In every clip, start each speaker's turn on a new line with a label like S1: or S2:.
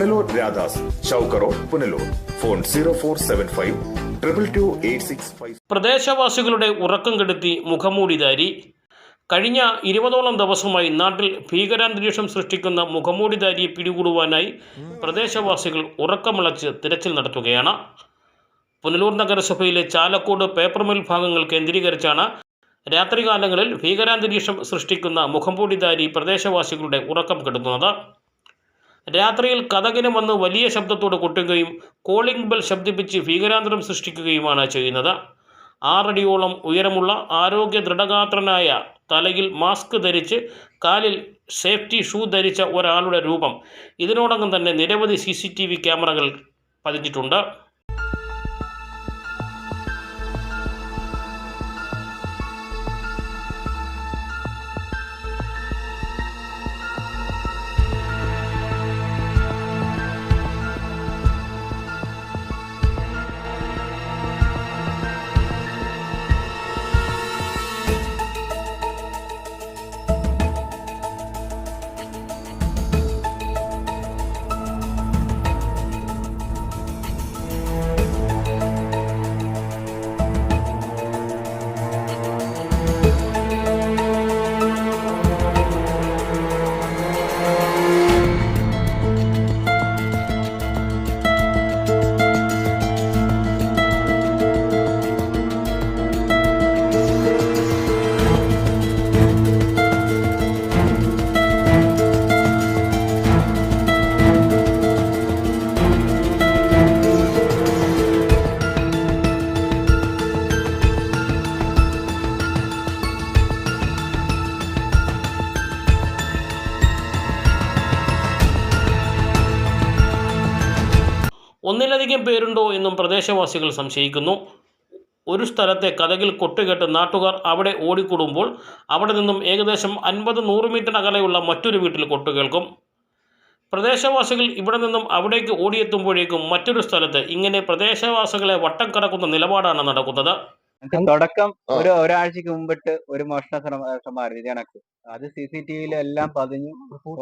S1: Punalur Radha's Chowk road Punalur. Phone zero four seven five triple two eight six five.
S2: പ്രദേശവാസികളുടെ ഉറക്കം കെടുത്തി മുഖമൂടിധാരി കഴിഞ്ഞ ഇരുപതോളം ദിവസമായി നാട്ടിൽ ഭീകരാന്തരീക്ഷം സൃഷ്ടിക്കുന്ന മുഖമൂടിധാരിയെ പിടികൂടുവാനായി പ്രദേശവാസികൾ ഉറക്കമിളച്ച് തിരച്ചിൽ നടത്തുകയാണ്. പുനലൂർ നഗരസഭയിലെ ചാലക്കോട് പേപ്പർ മിൽ ഭാഗങ്ങൾ കേന്ദ്രീകരിച്ചാണ് രാത്രികാലങ്ങളിൽ ഭീകരാന്തരീക്ഷം സൃഷ്ടിക്കുന്ന മുഖംപൂടിധാരി പ്രദേശവാസികളുടെ ഉറക്കം കെടുത്തുന്നത്. രാത്രിയിൽ കഥകിനും വന്ന് വലിയ ശബ്ദത്തോട് കൊട്ടുകയും കോളിംഗ് ബെൽ ശബ്ദിപ്പിച്ച് ഭീകരാന്തരം സൃഷ്ടിക്കുകയുമാണ് ചെയ്യുന്നത്. ആറടിയോളം ഉയരമുള്ള ആരോഗ്യ ദൃഢഗാത്രനായ തലയിൽ മാസ്ക് ധരിച്ച് കാലിൽ സേഫ്റ്റി ഷൂ ധരിച്ച ഒരാളുടെ രൂപം. ഇതിനോടകം തന്നെ നിരവധി സി ക്യാമറകൾ പതിഞ്ഞിട്ടുണ്ട്. ഒന്നിലധികം പേരുണ്ടോ എന്നും പ്രദേശവാസികൾ സംശയിക്കുന്നു. ഒരു സ്ഥലത്തെ കഥകിൽ കൊട്ടുകെട്ട് നാട്ടുകാർ അവിടെ ഓടിക്കൂടുമ്പോൾ അവിടെ നിന്നും ഏകദേശം അൻപത് നൂറ് മീറ്റർ അകലെയുള്ള മറ്റൊരു വീട്ടിൽ കൊട്ടുകേൾക്കും പ്രദേശവാസികൾ ഇവിടെ നിന്നും അവിടേക്ക് ഓടിയെത്തുമ്പോഴേക്കും മറ്റൊരു സ്ഥലത്ത് ഇങ്ങനെ പ്രദേശവാസികളെ വട്ടം കറക്കുന്ന നിലപാടാണ് നടക്കുന്നത്.
S3: തുടക്കം ഒരു ഒരാഴ്ചക്ക് മുമ്പിട്ട് ഒരു മോഷണ ശ്രമം ശ്രമമായിരുന്നു. കണക്ക്. അത് സി സി ടി വിയിൽ എല്ലാം പതിഞ്ഞു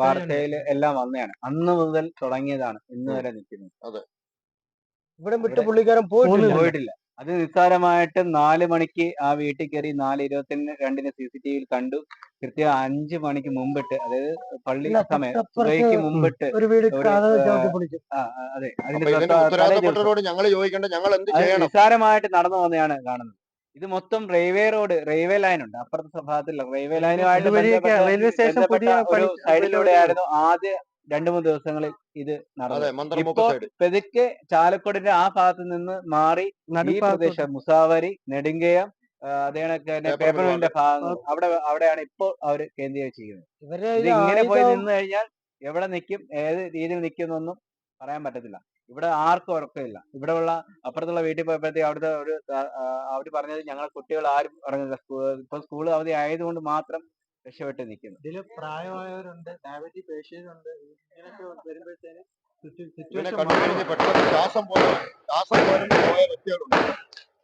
S3: വാർത്തയിൽ എല്ലാം വന്നതാണ്. അന്ന് മുതൽ തുടങ്ങിയതാണ്. ഇന്ന് വരെ നിൽക്കുന്നത്.
S4: ഇവിടെ വിട്ട് പുള്ളിക്കാരൻ പോയിട്ടില്ല.
S3: പോയിട്ടില്ല. അത് നിസ്സാരമായിട്ട് നാല് മണിക്ക് ആ വീട്ടിൽ കയറി നാല് ഇരുപത്തി രണ്ടിന് സി സി ടി വിയിൽ കണ്ടു. കൃത്യം അഞ്ച് മണിക്ക് മുമ്പിട്ട് അതായത് പള്ളി സമയം മുമ്പിട്ട് അതെ.
S5: ഞങ്ങൾ ചോദിക്കേണ്ട ഞങ്ങൾ എന്ത് ചെയ്യണം?
S3: നിസ്സാരമായിട്ട് നടന്നു വന്നതാണ് കാണുന്നത്. ഇത് മൊത്തം റെയിൽവേ റോഡ് റെയിൽവേ ലൈൻ ഉണ്ട്. അപ്പുറത്തെ സ്വഭാവത്തിൽ റെയിൽവേ ലൈനുമായിട്ട് ബന്ധപ്പെട്ട- ഒരു സൈഡിലൂടെ ആയിരുന്നു ആദ്യ രണ്ടു മൂന്ന് ദിവസങ്ങളിൽ ഇത്
S5: നടന്നു.
S3: ഇപ്പോ പെതുക്കെ ചാലക്കുടിന്റെ ആ ഭാഗത്ത് നിന്ന് മാറി ഈ പ്രദേശം മുസാവരി നെടുങ്കയം അതേ മില്ലിന്റെ ഭാഗം അവിടെ അവിടെയാണ് ഇപ്പോൾ അവർ കേന്ദ്രീകരിച്ചിരിക്കുന്നത്. ഇത് ഇങ്ങനെ പോയി നിന്നു കഴിഞ്ഞാൽ എവിടെ നിൽക്കും ഏത് രീതിയിൽ നിൽക്കുന്നൊന്നും പറയാൻ പറ്റത്തില്ല. ഇവിടെ ആർക്കും ഉറക്കമില്ല. ഇവിടെ ഉള്ള അപ്പുറത്തുള്ള വീട്ടിൽ പോയപ്പോഴത്തേക്ക് അവിടുത്തെ ഒരു അവർ പറഞ്ഞത് ഞങ്ങളുടെ കുട്ടികൾ ആരും ഇറങ്ങുന്നില്ല ഇപ്പൊ സ്കൂൾ അവധി ആയതുകൊണ്ട് മാത്രം രക്ഷപ്പെട്ട് നിൽക്കുന്നു
S4: ഇതിൽ പ്രായമായവരുണ്ട് ഡയബറ്റിക് പേഷ്യന്റ് ഉണ്ട് ഇങ്ങനെയൊക്കെ വരുമ്പോഴത്തേന്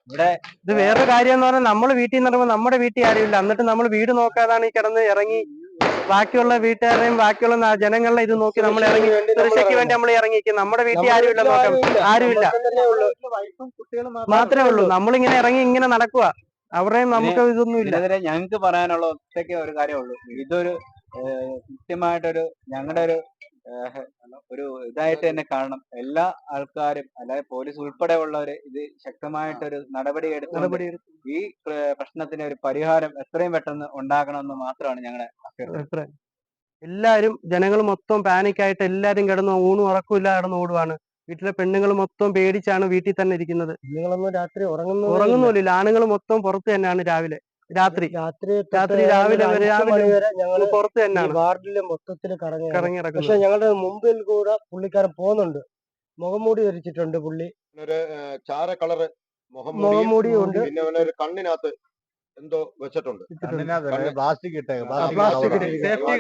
S3: ഇവിടെ
S4: ഇത് വേറൊരു കാര്യം എന്ന് പറഞ്ഞാൽ നമ്മൾ വീട്ടിൽ നിന്ന് ഇറങ്ങുമ്പോൾ നമ്മുടെ വീട്ടിൽ ആരുമില്ല. എന്നിട്ട് നമ്മൾ വീട് നോക്കാതാണ് ഈ കിടന്ന് ഇറങ്ങി ബാക്കിയുള്ള വീട്ടുകാരെയും ബാക്കിയുള്ള ജനങ്ങളെയും ജനങ്ങളെ ഇത് നോക്കി നമ്മൾ ഇറങ്ങി സുരക്ഷയ്ക്ക് വേണ്ടി നമ്മൾ ഇറങ്ങിയിരിക്കും നമ്മുടെ വീട്ടിൽ ആരുമില്ല നോക്കാം. ആരുമില്ല. മാത്രമേ ഉള്ളൂ. നമ്മളിങ്ങനെ ഇറങ്ങി ഇങ്ങനെ നടക്കുക അവരുടെയും നമുക്ക് ഇതൊന്നും ഇല്ല.
S3: ഇതിനെതിരെ ഞങ്ങൾക്ക് പറയാനുള്ള ഒറ്റയ്ക്ക് ഒരു കാര്യമുള്ളൂ ഇതൊരു കൃത്യമായിട്ടൊരു ഞങ്ങളുടെ ഒരു ഒരു ഇതായിട്ട് തന്നെ കാണണം. എല്ലാ ആൾക്കാരും അതായത് പോലീസ് ഉൾപ്പെടെ ഉള്ളവര് ഇത് ശക്തമായിട്ടൊരു നടപടി എടുത്ത്
S4: നടപടി
S3: ഈ പ്രശ്നത്തിന് ഒരു പരിഹാരം എത്രയും പെട്ടെന്ന് ഉണ്ടാക്കണമെന്ന് മാത്രമാണ് ഞങ്ങളുടെ
S4: എല്ലാരും ജനങ്ങൾ മൊത്തം പാനിക് ആയിട്ട് എല്ലാരും കിടന്ന് ഊണും ഉറക്കമില്ല കിടന്ന് ഓടുവാണ്. വീട്ടിലെ പെണ്ണുങ്ങൾ മൊത്തം പേടിച്ചാണ് വീട്ടിൽ തന്നെ ഇരിക്കുന്നത്.
S6: നിങ്ങളൊന്നും രാത്രി ഉറങ്ങുന്നു
S4: ഉറങ്ങുന്നില്ല ആണുങ്ങൾ മൊത്തം പുറത്ത് തന്നെയാണ് രാവിലെ. രാത്രി.
S6: രാത്രി
S4: രാത്രി രാവിലെ വരെ രാവിലെ
S6: വരെ ഞങ്ങൾ
S4: പുറത്ത് തന്നെയാണ്.
S6: വാർഡിൽ മൊത്തത്തിൽ കറങ്ങി പക്ഷെ ഞങ്ങളുടെ മുമ്പിൽ കൂടെ പുള്ളിക്കാരൻ പോകുന്നുണ്ട്. മുഖംമൂടി ധരിച്ചിട്ടുണ്ട് പുള്ളി.
S5: ഒരു ചാര കളറ് മുഖം മൂടിയുണ്ട്
S6: ഉണ്ട്.
S5: പിന്നെ അവനൊരു കണ്ണിനകത്ത് എന്തോ വെച്ചിട്ടുണ്ട്. Plastic
S4: safety.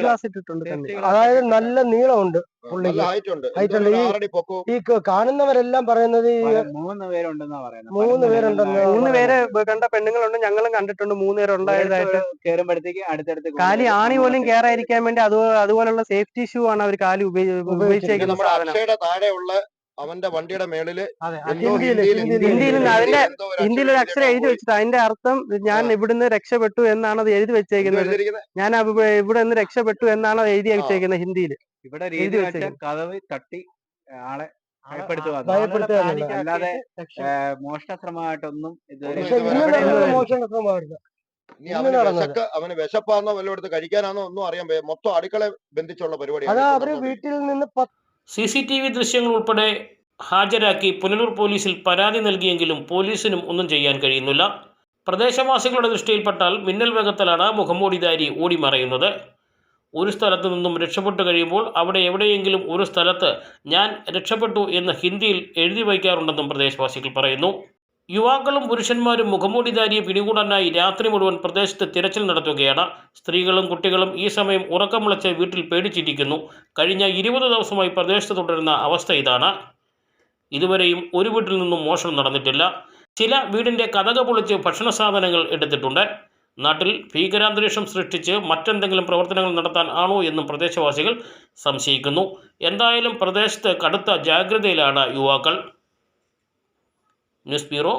S4: ഗ്ലാസ് ഇട്ടിട്ടുണ്ട്.
S6: അതായത് നല്ല നീളമുണ്ട്
S5: നല്ല ഹൈറ്റ് ഉണ്ട്.
S6: Height ഉണ്ട്. ഈ- കാണുന്നവരെല്ലാം പറയുന്നത്
S3: മൂന്ന് പേരുണ്ടെന്നാ പറയുന്നത്
S6: മൂന്ന് പേരുണ്ടെന്ന്
S4: മൂന്ന് പേര് കണ്ട പെണ്ണുങ്ങളുണ്ട്. ഞങ്ങളും കണ്ടിട്ടുണ്ട്. മൂന്ന് പേര് ഉണ്ടായതായിട്ട്.
S3: കേറുമ്പോഴത്തേക്ക് അടുത്തടുത്ത്
S4: കാലി ആണി പോലും കയറാതിരിക്കാൻ വേണ്ടി അതുപോലെ അതുപോലുള്ള സേഫ്റ്റി ഷൂ ആണ് അവർ കാലി
S5: ഉപയോഗിച്ചേക്കുന്നത് താഴെയുള്ള അവന്റെ വണ്ടിയുടെ
S6: മേളിൽ
S5: എന്തോ ഒരു അക്ഷരം
S4: എഴുതി വെച്ചിട്ട് അതിന്റെ അർത്ഥം ഞാൻ. ഇവിടുന്ന് രക്ഷപ്പെട്ടു എന്നാണ് അത് എഴുതി വെച്ചേക്കുന്നത്. ഞാൻ ഇവിടെ നിന്ന് രക്ഷപ്പെട്ടു എന്നാണ് അത് എഴുതി. വെച്ചേക്കുന്നത് ഹിന്ദിയിൽ
S3: ഇവിടെ
S4: എഴുതി
S3: രീതി കഥവ് തട്ടി ആളെ അല്ലാതെ
S6: മോഷണശ്രമമായിട്ടൊന്നും
S5: അവന് വിശപ്പാന്നോ വല്ലതും കഴിക്കാനാണോ കഴിക്കാനാന്നോ ഒന്നും അറിയാൻ വയ്യ. മൊത്തം അടുക്കള ബന്ധിച്ചുള്ള പരിപാടി
S6: അതാ
S5: അവർ
S6: വീട്ടിൽ നിന്ന് പത്ത്
S2: സി സി ടി വി ദൃശ്യങ്ങൾ ഉൾപ്പെടെ ഹാജരാക്കി പുനലൂർ പോലീസിൽ പരാതി നൽകിയെങ്കിലും പോലീസിനും ഒന്നും ചെയ്യാൻ കഴിയുന്നില്ല. പ്രദേശവാസികളുടെ ദൃഷ്ടിയിൽപ്പെട്ടാൽ മിന്നൽ വേഗത്തിലാണ് മുഖംമൂടിധാരി ഓടിമറയുന്നത്. ഒരു സ്ഥലത്ത് നിന്നും രക്ഷപ്പെട്ടു കഴിയുമ്പോൾ അവിടെ എവിടെയെങ്കിലും ഒരു സ്ഥലത്ത് ഞാൻ രക്ഷപ്പെട്ടു എന്ന് ഹിന്ദിയിൽ എഴുതി വയ്ക്കാറുണ്ടെന്നും പ്രദേശവാസികൾ പറയുന്നു. യുവാക്കളും പുരുഷന്മാരും മുഖംമൂടിധാരിയെ പിടികൂടാനായി രാത്രി മുഴുവൻ പ്രദേശത്ത് തിരച്ചിൽ നടത്തുകയാണ്. സ്ത്രീകളും കുട്ടികളും ഈ സമയം ഉറക്കം വിളിച്ച് വീട്ടിൽ പേടിച്ചിരിക്കുന്നു. കഴിഞ്ഞ ഇരുപത് ദിവസമായി പ്രദേശത്ത് തുടരുന്ന അവസ്ഥ ഇതാണ്. ഇതുവരെയും ഒരു വീട്ടിൽ നിന്നും മോഷണം നടന്നിട്ടില്ല. ചില വീടിന്റെ കഥക പൊളിച്ച് ഭക്ഷണ സാധനങ്ങൾ എടുത്തിട്ടുണ്ട്. നാട്ടിൽ ഭീകരാന്തരീക്ഷം സൃഷ്ടിച്ച് മറ്റെന്തെങ്കിലും പ്രവർത്തനങ്ങൾ നടത്താൻ ആണോ എന്നും പ്രദേശവാസികൾ സംശയിക്കുന്നു. എന്തായാലും പ്രദേശത്ത് കടുത്ത ജാഗ്രതയിലാണ് യുവാക്കൾ. News bureau